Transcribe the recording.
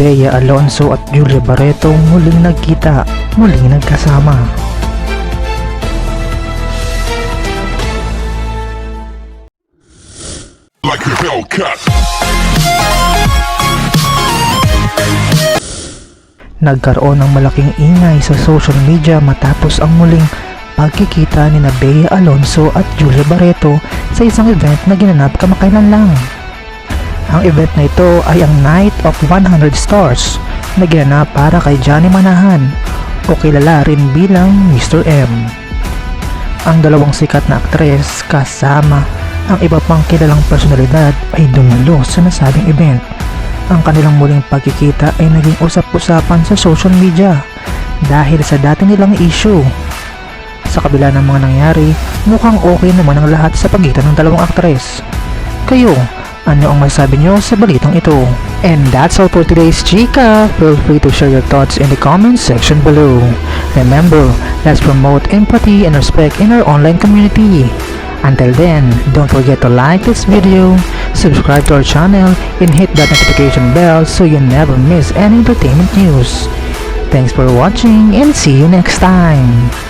Bea Alonso at Julia Barreto muling nagkita, muling nagkasama. like a Hellcat. Nagkaroon ng malaking ingay sa social media matapos ang muling pagkikita ni na Bea Alonso at Julia Barreto sa isang event na ginanap kamakailan lang. Ang event na ito ay ang Night of 100 Stars na ginanap para kay Johnny Manahan o kilala rin bilang Mr. M. Ang dalawang sikat na aktres kasama ang iba pang kilalang personalidad ay dumalo sa nasabing event. Ang kanilang muling pagkikita ay naging usap-usapan sa social media dahil sa dati nilang issue. Sa kabila ng mga nangyari, mukhang okay naman ang lahat sa pagitan ng dalawang aktres. Kayo, ano ang masabi nyo sa balitang ito? And that's all for today's Chika. Feel free to share your thoughts in the comments section below. Remember, let's promote empathy and respect in our online community. Until then, don't forget to like this video, subscribe to our channel, and hit that notification bell so you never miss any entertainment news. Thanks for watching and see you next time.